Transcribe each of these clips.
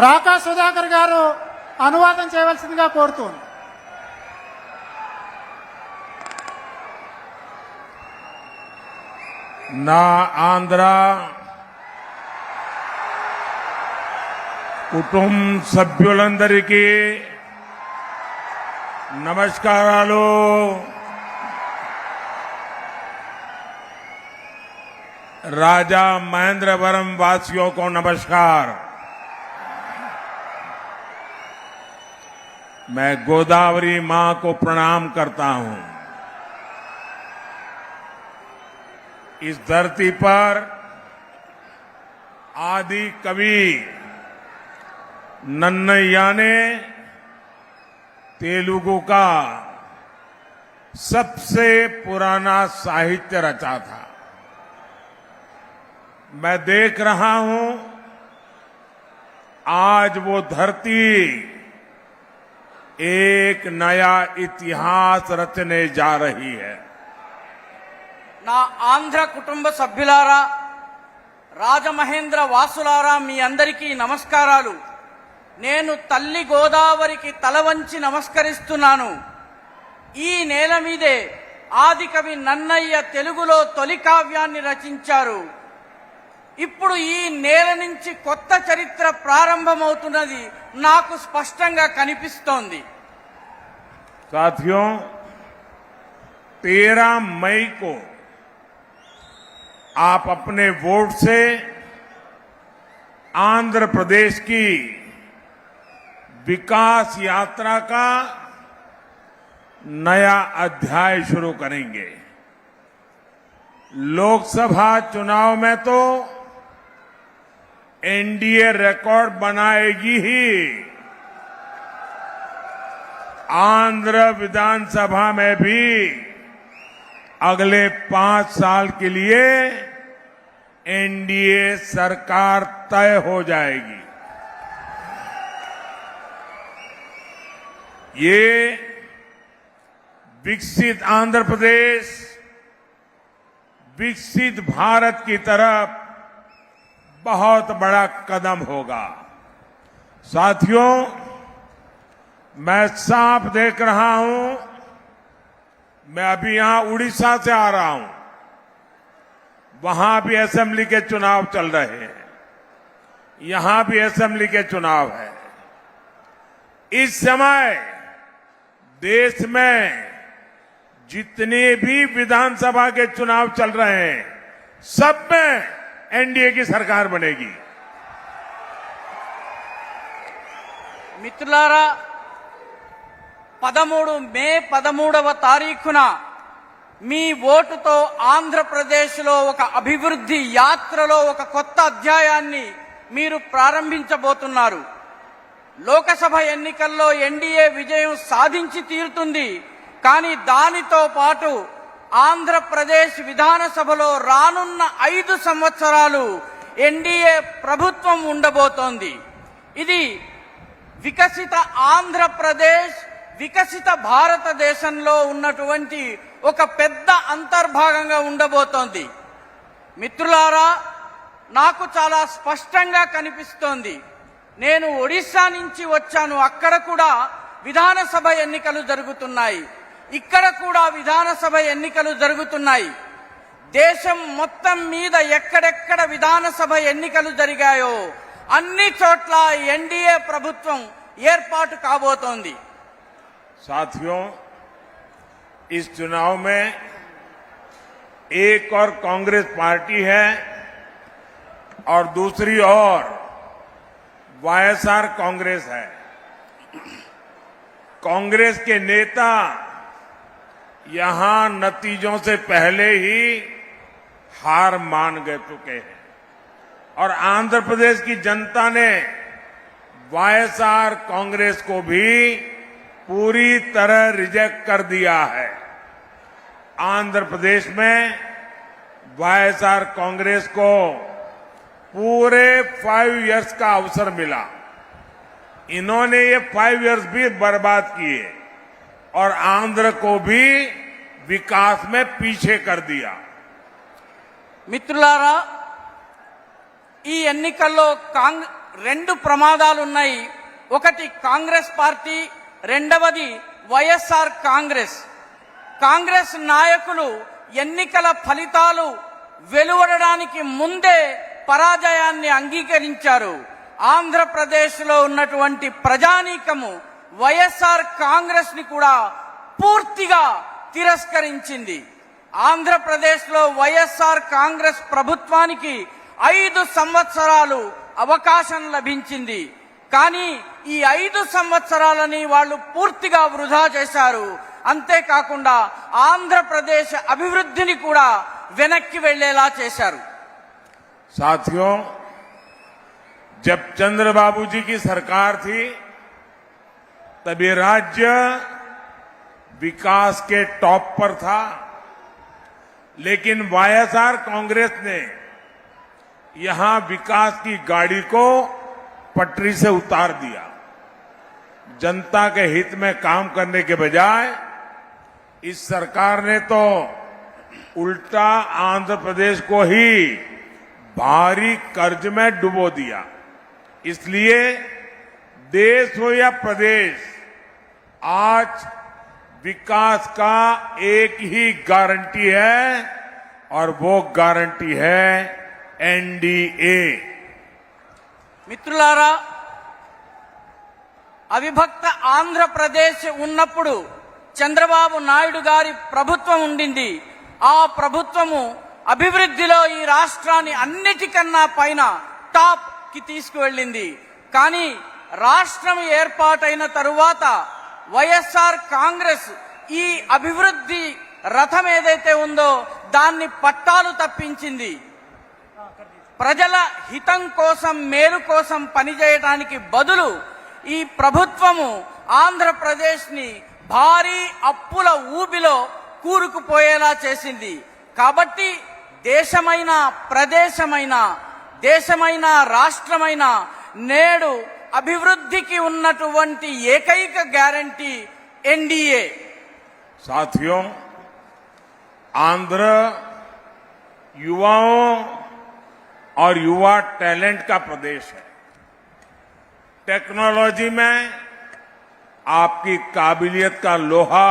రాకా సుధాకర్ గారు అనువాదం చేయవలసిందిగా కోరుతుంది నా ఆంధ్ర కుటుంబ సభ్యులందరికీ నమస్కారాలు राजा महेंद्रवरम वासियों को नमस्कार मैं गोदावरी माँ को प्रणाम करता हूँ। इस धरती पर आदि कवि नन्नैया ने तेलुगु का सबसे पुराना साहित्य रचा था। मैं देख रहा हूँ, आज वो धरती एक नया इतिहास रचने जा रही है నా ఆంధ్ర కుటుంబ సభ్యులారా రాజమహేంద్ర వాసులారా మీ అందరికీ నమస్కారాలు నేను తల్లి గోదావరికి తల వంచి నమస్కరిస్తున్నాను ఈ నేల మీదే ఆదికవి నన్నయ్య తెలుగులో తొలి కావ్యాన్ని రచించారు ఇప్పుడు ఈ నేల నుంచి కొత్త చరిత్ర ప్రారంభమవుతున్నది నాకు స్పష్టంగా కనిపిస్తోంది साथियों तेरह मई को आप अपने वोट से आंध्र प्रदेश की विकास यात्रा का नया अध्याय शुरू करेंगे लोकसभा चुनाव में तो एनडीए रिकॉर्ड बनाएगी ही। आंध्र विधानसभा में भी अगले पाँच साल के लिए एनडीए सरकार तय हो जाएगी। ये विकसित आंध्र प्रदेश, विकसित भारत की तरफ़ बहुत बड़ा कदम होगा। साथियों, मैं साफ़ देख रहा हूँ। मैं अभी यहाँ उड़ीसा से आ रहा हूँ। वहाँ भी असेंबली के चुनाव चल रहे हैं। यहाँ भी असेंबली के चुनाव है। इस समय देश में जितने भी विधानसभा के चुनाव चल रहे हैं, सब में एनडीए की सरकार बनेगी మిత్రులారా పదమూడు మే పదమూడవ తారీఖున మీ ఓటుతో ఆంధ్రప్రదేశ్లో ఒక అభివృద్ధి యాత్రలో ఒక కొత్త అధ్యాయాన్ని మీరు ప్రారంభించబోతున్నారు లోకసభ ఎన్నికల్లో ఎన్డీఏ విజయం సాధించి తీరుతుంది కానీ దానితో పాటు ఆంధ్రప్రదేశ్ విధానసభలో రానున్న ఐదు సంవత్సరాలు ఎన్డీఏ ప్రభుత్వం ఉండబోతోంది. ఇది వికసిత ఆంధ్రప్రదేశ్ వికసిత భారతదేశంలో ఉన్నటువంటి ఒక పెద్ద అంతర్భాగంగా ఉండబోతోంది. మిత్రులారా నాకు చాలా స్పష్టంగా కనిపిస్తోంది. నేను ఒడిశా నుంచి వచ్చాను. అక్కడ కూడా విధానసభ ఎన్నికలు జరుగుతున్నాయి. ఇక్కడ కూడా విధానసభ ఎన్నికలు జరుగుతున్నాయి దేశం మొత్తం మీద ఎక్కడెక్కడ విధానసభ ఎన్నికలు జరిగాయో అన్ని చోట్ల ఎన్డీఏ ప్రభుత్వం ఏర్పాటు కాబోతోంది साथियों इस चुनाव में एक और कांग्रेस पार्टी है और दूसरी ओर वाईएसआर कांग्रेस है कांग्रेस के नेता यहाँ नतीजों से पहले ही हार मान गए चुके हैं। और आंध्र प्रदेश की जनता ने वाईएसआर कांग्रेस को भी पूरी तरह रिजेक्ट कर दिया है। आंध्र प्रदेश में वाईएसआर कांग्रेस को पूरे फाइव इयर्स का अवसर मिला। इन्होंने ये फाइव इयर्स भी बर्बाद किए। और आंध्र को भी विकास में पीछे कर दिया మిత్రులారా ఈ ఎన్నికల్లో కాంగ్ రెండు ప్రమాదాలు ఉన్నాయి ఒకటి కాంగ్రెస్ పార్టీ రెండవది వైఎస్ఆర్ కాంగ్రెస్ కాంగ్రెస్ నాయకులు ఎన్నికల ఫలితాలు వెలువడడానికి ముందే పరాజయాన్ని అంగీకరించారు ఆంధ్రప్రదేశ్లో ఉన్నటువంటి ప్రజానీకము వైఎస్ఆర్ కాంగ్రెస్ని కూడా పూర్తిగా తిరస్కరించింది. ఆంధ్రప్రదేశ్లో వైఎస్ఆర్ కాంగ్రెస్ ప్రభుత్వానికి ఐదు సంవత్సరాలు అవకాశం లభించింది. కానీ ఈ ఐదు సంవత్సరాలని వాళ్ళు పూర్తిగా వృధా చేశారు. అంతేకాకుండా ఆంధ్రప్రదేశ్ అభివృద్ధిని కూడా వెనక్కి వెళ్ళేలా చేశారు. సాధ్యం జబ్ చంద్రబాబుజీకి సర్కార్ థీ ये राज्य विकास के टॉप पर था, लेकिन वाईएसआर कांग्रेस ने यहाँ विकास की गाड़ी को पटरी से उतार दिया। जनता के हित में काम करने के बजाय इस सरकार ने तो उल्टा आंध्र प्रदेश को ही भारी कर्ज में डुबो दिया। इसलिए देश हो या प्रदेश आज विकास का एक ही गारंटी है और वो गारंटी है एनडीए మిత్రులారా అవిభక్త ఆంధ్రప్రదేశ్ ఉన్నప్పుడు చంద్రబాబు నాయుడు గారి ప్రభుత్వం ఉండింది ఆ ప్రభుత్వము అభివృద్ధిలో ఈ రాష్ట్రాన్ని అన్నిటికన్నా పైన టాప్ కి తీసుకువెళ్ళింది కానీ రాష్ట్రం ఏర్పాటైన తరువాత వైఎస్ఆర్ కాంగ్రెస్ ఈ అభివృద్ధి రథం ఏదైతే ఉందో దాన్ని పట్టాలు తప్పించింది. ప్రజల హితం కోసం మేలు కోసం పనిచేయడానికి బదులు ఈ ప్రభుత్వము ఆంధ్రప్రదేశ్ని భారీ అప్పుల ఊబిలో కూరుకుపోయేలా చేసింది. కాబట్టి దేశమైన ప్రదేశమైన దేశమైన రాష్ట్రమైన నేడు అభివృద్ధికి ఉన్నటువంటి ఏకైక గ్యారంటీ ఎన్డీఏ साथियों आंध्र युवाओं और युवा टैलेंट का प्रदेश है टेक्नोलॉजी में आपकी काबिलियत का लोहा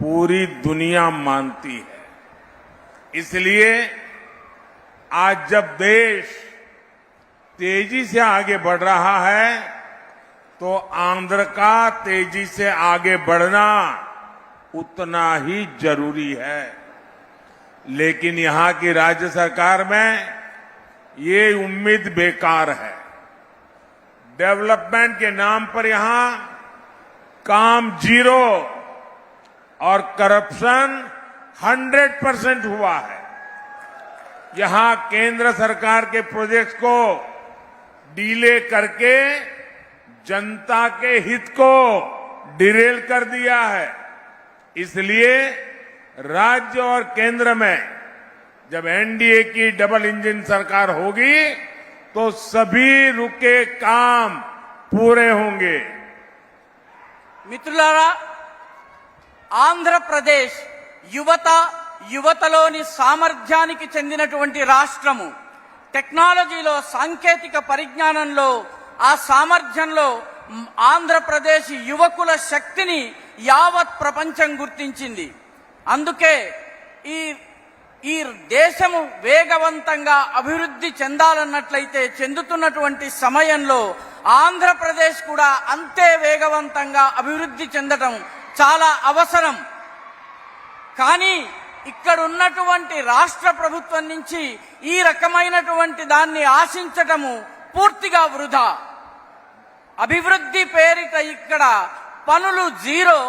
पूरी दुनिया मानती है इसलिए आज जब देश तेज़ी से आगे बढ़ रहा है तो आंध्र का तेज़ी से आगे बढ़ना उतना ही ज़रूरी है। लेकिन यहाँ की राज्य सरकार में ये उम्मीद बेकार है। डेवलपमेंट के नाम पर यहाँ काम ज़ीरो और करप्शन 100 परसेंट हुआ है। यहाँ केंद्र सरकार के प्रोजेक्ट्स को डीले करके जनता के हित को डिरेल कर दिया है इसलिए राज्य और केंद्र में जब एनडीए की डबल इंजन सरकार होगी तो सभी रुके काम पूरे होंगे మిత్రులారా ఆంధ్రప్రదేశ్ యువత యువతలోని సామర్థ్యానికి చెందినటువంటి రాష్ట్రము టెక్నాలజీలో సాంకేతిక పరిజ్ఞానంలో ఆ సామర్థ్యంలో ఆంధ్రప్రదేశ్ యువకుల శక్తిని యావత్ ప్రపంచం గుర్తించింది. అందుకే ఈ ఈ దేశము వేగవంతంగా అభివృద్ధి చెందాలన్నట్లయితే చెందుతున్నటువంటి సమయంలో ఆంధ్రప్రదేశ్ కూడా అంతే వేగవంతంగా అభివృద్ధి చెందటం చాలా అవసరం. కానీ ఇక్కడ ఉన్నటువంటి రాష్ట్ర ప్రభుత్వం నుంచి ఈ రకమైనటువంటి దాన్ని ఆశించటము పూర్తిగా వృధా. అభివృద్ధి పేరిట ఇక్కడ పనులు జీరో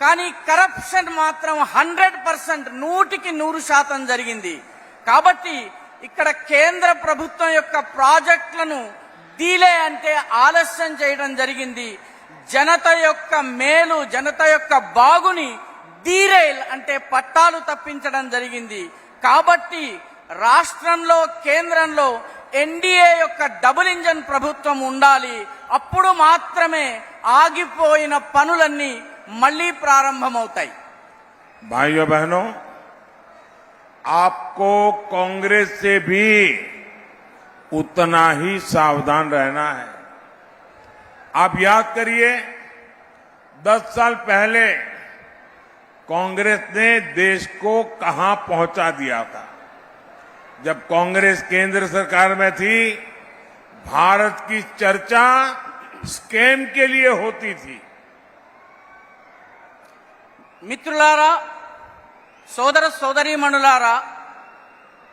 కానీ కరప్షన్ మాత్రం హండ్రెడ్ పర్సెంట్ నూటికి నూరు శాతం జరిగింది. కాబట్టి ఇక్కడ కేంద్ర ప్రభుత్వం యొక్క ప్రాజెక్టులను డీలే అంటే ఆలస్యం చేయడం జరిగింది. జనత యొక్క మేలు జనత యొక్క బాగుని డీరైల్ అంటే పట్టాలు తప్పించడం జరిగింది కాబట్టి రాష్ట్రంలో కేంద్రంలో ఎన్డీఏ యొక్క డబుల్ ఇంజన్ ప్రభుత్వం ఉండాలి అప్పుడు మాత్రమే ఆగిపోయిన పనులన్నీ మళ్ళీ ప్రారంభమవుతాయి भाइयों बहनों आपको कांग्रेस से भी उतना ही सावधान रहना है आप याद करिए दस साल पहले कांग्रेस ने देश को कहां पहुंचा दिया था जब कांग्रेस केंद्र सरकार में थी भारत की चर्चा स्कैम के लिए होती थी మిత్రులారా సోదర సోదరీమణులారా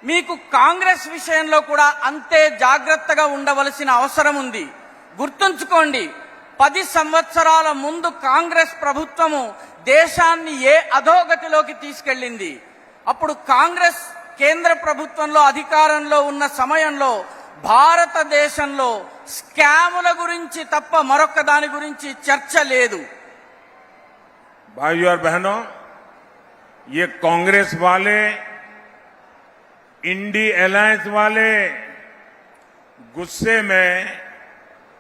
మీకు కాంగ్రెస్ విషయంలో కూడా అంతే జాగ్రత్తగా ఉండవలసిన అవసరం ఉంది గుర్తుంచుకోండి పది సంవత్సరాల ముందు కాంగ్రెస్ ప్రభుత్వము దేశాన్ని ఏ అధోగతిలోకి తీసుకెళ్ళింది అప్పుడు కాంగ్రెస్ కేంద్ర ప్రభుత్వంలో అధికారంలో ఉన్న సమయంలో భారతదేశంలో స్కాముల గురించి తప్ప మరొక దాని గురించి చర్చ లేదు भाइयों और बहनों ये कांग्रेस वाले इंडी अलायंस वाले गुस्से में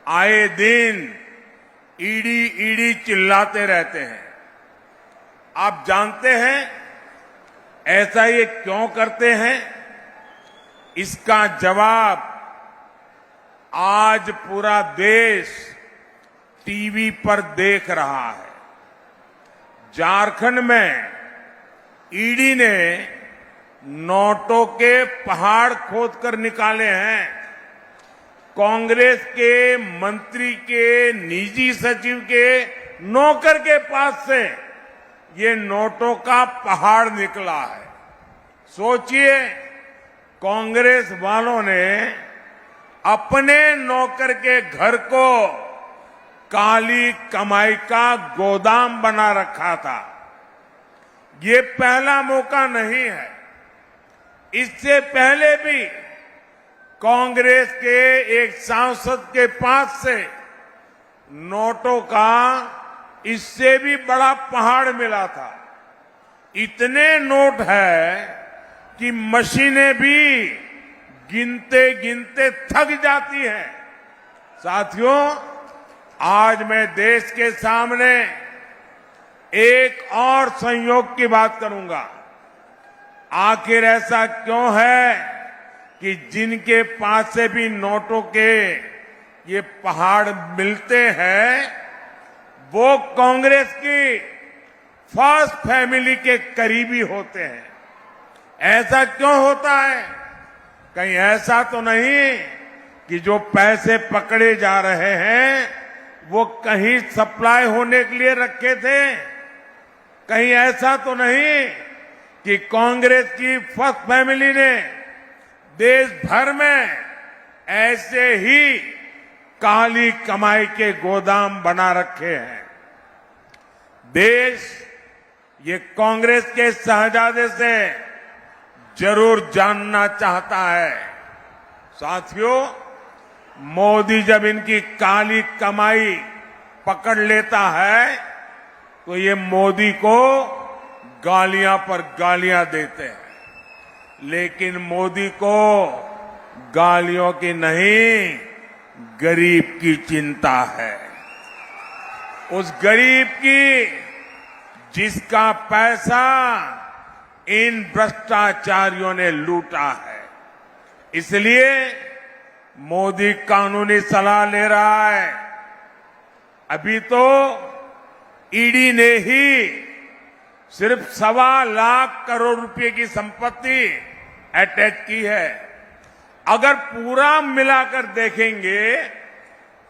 आए दिन ईडी ईडी चिल्लाते रहते हैं आप जानते हैं, ऐसा ये क्यों करते हैं? इसका जवाब आज पूरा देश टीवी पर देख रहा है। झारखंड में ईडी ने नोटों के पहाड़ खोदकर निकाले हैं। कांग्रेस के मंत्री के, निजी सचिव के नौकर के पास से ये नोटों का पहाड़ निकला है। सोचिए, कांग्रेस वालों ने अपने नौकर के घर को काली कमाई का गोदाम बना रखा था। ये पहला मौका नहीं है। इससे पहले भी कांग्रेस के एक सांसद के पास से नोटों का इससे भी बड़ा पहाड़ मिला था। इतने नोट है कि मशीनें भी गिनते गिनते थक जाती हैं। साथियों, आज मैं देश के सामने एक और संयोग की बात करूँगा। आखिर ऐसा क्यों है कि जिनके पास से भी नोटों के ये पहाड़ मिलते हैं वो कांग्रेस की फ़र्स्ट फैमिली के करीबी होते हैं। ऐसा क्यों होता है? कहीं ऐसा तो नहीं कि जो पैसे पकड़े जा रहे हैं, वो कहीं सप्लाई होने के लिए रखे थे। कहीं ऐसा तो नहीं कि कांग्रेस की फ़र्स्ट फैमिली ने देश भर में ऐसे ही काली कमाई के गोदाम बना रखे हैं। देश, ये कांग्रेस के शहजादे से ज़रूर जानना चाहता है। साथियों, मोदी जब इनकी काली कमाई पकड़ लेता है तो ये मोदी को गालियाँ पर गालियाँ देते हैं। लेकिन मोदी को गालियों की नहीं गरीब की चिंता है। उस गरीब की जिसका पैसा इन भ्रष्टाचारियों ने लूटा है। इसलिए मोदी कानूनी सलाह ले रहा है। अभी तो ईडी ने ही सिर्फ़ सवा लाख करोड़ रुपए की संपत्ति अटैच की है। अगर पूरा मिलाकर देखेंगे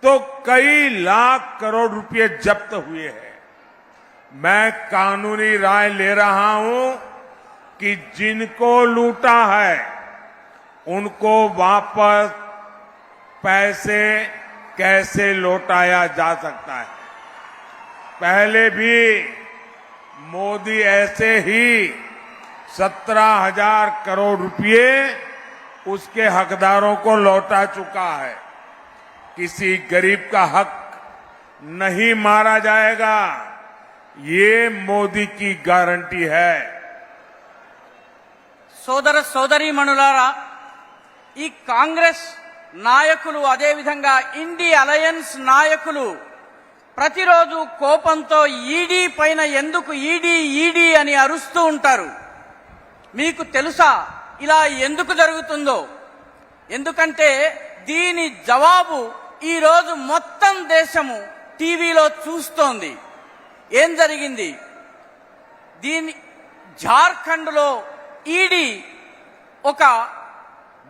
तो कई लाख करोड़ रुपए जब्त हुए हैं। मैं कानूनी राय ले रहा हूँ कि जिनको लूटा है, उनको वापस पैसे कैसे लौटाया जा सकता है? पहले भी मोदी ऐसे ही सत्रह हज़ार करोड़ रुपए उसके हकदारों को लौटा चुका है किसी गरीब का हक नहीं मारा जाएगा ये मोदी की गारंटी है సోదర సోదరీమణులారా ఈ కాంగ్రెస్ నాయకులు అదేవిధంగా ఇండి అలయన్స్ నాయకులు ప్రతిరోజు కోపంతో ఈడీ పైన ఎందుకు ఈడీ ఈడీ అని అరుస్తూ ఉంటారు మీకు తెలుసా ఇలా ఎందుకు జరుగుతుందో? ఎందుకంటే దీని జవాబు ఈరోజు మొత్తం దేశము టీవీలో చూస్తోంది. ఏం జరిగింది? దీని జార్ఖండ్లో ఈడీ ఒక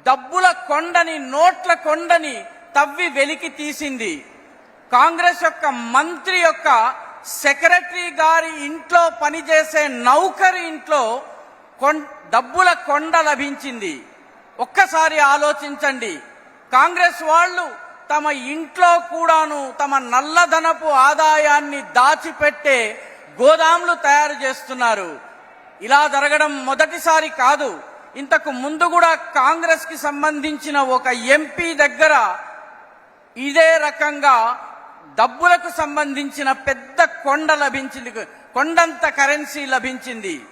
డబ్బుల కొండని నోట్ల కొండని తవ్వి వెలికి తీసింది. కాంగ్రెస్ యొక్క మంత్రి యొక్క సెక్రటరీ గారి ఇంట్లో పనిచేసే నౌకరి ఇంట్లో డబ్బుల కొండ లభించింది. ఒక్కసారి ఆలోచించండి. కాంగ్రెస్ వాళ్ళు తమ ఇంట్లో కూడాను తమ నల్లధనపు ఆదాయాన్ని దాచిపెట్టే గోదాములు తయారు చేస్తున్నారు. ఇలా జరగడం మొదటిసారి కాదు. ఇంతకు ముందు కూడా కాంగ్రెస్కి సంబంధించిన ఒక ఎంపీ దగ్గర ఇదే రకంగా డబ్బులకు సంబంధించిన పెద్ద కొండ లభించింది. కొండంత కరెన్సీ లభించింది.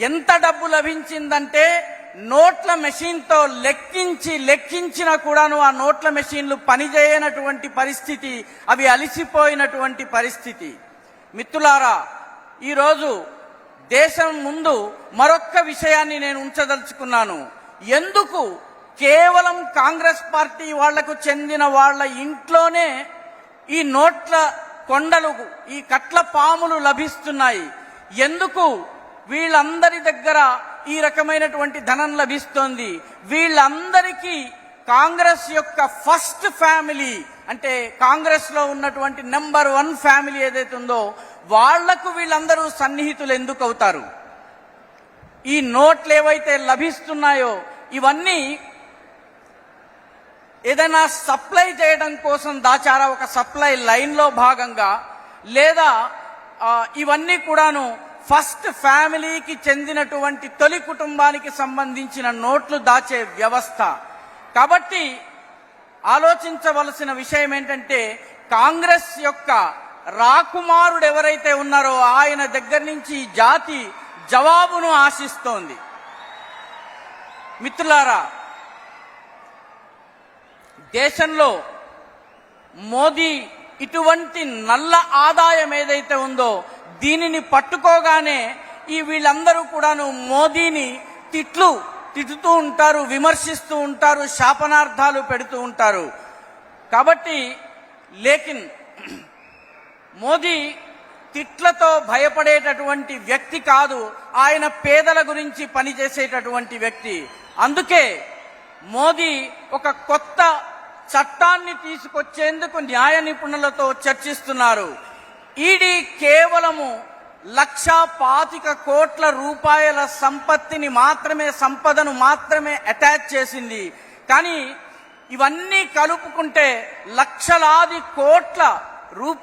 ఎంత డబ్బు లభించిందంటే నోట్ల మెషిన్తో లెక్కించి లెక్కించినా కూడాను ఆ నోట్ల మెషిన్లు పనిచేయనటువంటి పరిస్థితి అవి అలిసిపోయినటువంటి పరిస్థితి. మిత్రులారా ఈరోజు దేశం ముందు మరొక్క విషయాన్ని నేను ఉంచదలుచుకున్నాను. ఎందుకు? కేవలం కాంగ్రెస్ పార్టీ వాళ్ళకు చెందిన వాళ్ళ ఇంట్లోనే ఈ నోట్ల కొండలు ఈ కట్ల పాములు లభిస్తున్నాయి. ఎందుకు? వీళ్ళందరి దగ్గర ఈ రకమైనటువంటి ధనం లభిస్తోంది. వీళ్ళందరికీ కాంగ్రెస్ యొక్క ఫస్ట్ ఫ్యామిలీ అంటే కాంగ్రెస్లో ఉన్నటువంటి నెంబర్ వన్ ఫ్యామిలీ ఏదైతే ఉందో వాళ్ళకు వీళ్ళందరూ సన్నిహితులు ఎందుకు అవుతారు? ఈ నోట్లు ఏవైతే లభిస్తున్నాయో ఇవన్నీ ఏదైనా సప్లై చేయడం కోసం దాచారా? ఒక సప్లై లైన్లో భాగంగా లేదా ఇవన్నీ కూడాను ఫస్ట్ ఫ్యామిలీకి చెందినటువంటి తొలి కుటుంబానికి సంబంధించిన నోట్లు దాచే వ్యవస్థ. కాబట్టి ఆలోచించవలసిన విషయం ఏంటంటే కాంగ్రెస్ యొక్క రాకుమారుడు ఎవరైతే ఉన్నారో ఆయన దగ్గర నుంచి ఈ జాతి జవాబును ఆశిస్తోంది. మిత్రులారా దేశంలో మోదీ ఇటువంటి నల్ల ఆదాయం ఏదైతే ఉందో దీనిని పట్టుకోగానే ఈ వీళ్ళందరూ కూడాను మోదీని తిట్లు తిట్టుతూ ఉంటారు విమర్శిస్తూ ఉంటారు శాపనార్థాలు పెడుతూ ఉంటారు. కాబట్టి లేకిన్ మోదీ తిట్లతో భయపడేటటువంటి వ్యక్తి కాదు ఆయన పేదల గురించి పనిచేసేటటువంటి వ్యక్తి. అందుకే మోదీ ఒక కొత్త చట్టాన్ని తీసుకొచ్చేందుకు న్యాయ నిపుణులతో చర్చిస్తున్నారు. ఈడీ కేవలము లక్షా పాతిక కోట్ల రూపాయల సంపత్తిని మాత్రమే సంపదను మాత్రమే అటాచ్ చేసింది. కానీ ఇవన్నీ కలుపుకుంటే లక్షలాది కోట్ల రూపాయలు